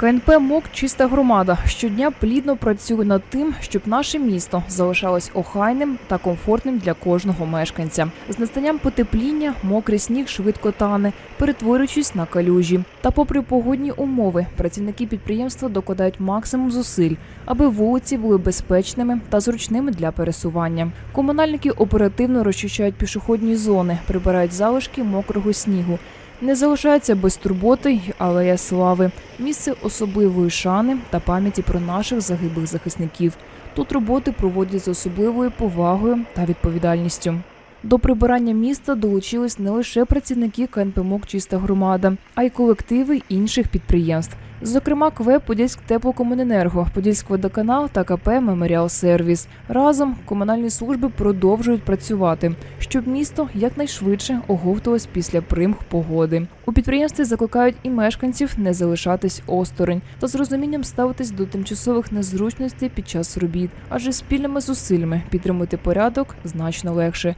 КНП МОК Чиста громада щодня плідно працює над тим, щоб наше місто залишалось охайним та комфортним для кожного мешканця. З настанням потепління мокрий сніг швидко тане, перетворюючись на калюжі. Та, попри погодні умови, працівники підприємства докладають максимум зусиль, аби вулиці були безпечними та зручними для пересування. Комунальники оперативно розчищають пішохідні зони, прибирають залишки мокрого снігу. Не залишається без турботи й алея слави, місце особливої шани та пам'яті про наших загиблих захисників. Тут роботи проводять з особливою повагою та відповідальністю. До прибирання міста долучились не лише працівники КНП «МОК Чиста громада, а й колективи інших підприємств. Зокрема, КВ Подільськ теплокомуненерго, Подільськ водоканал та КП Меморіал Сервіс. Разом комунальні служби продовжують працювати, щоб місто якнайшвидше оговталось після примх погоди. У підприємстві закликають і мешканців не залишатись осторонь та з розумінням ставитись до тимчасових незручностей під час робіт, адже спільними зусиллями підтримати порядок значно легше.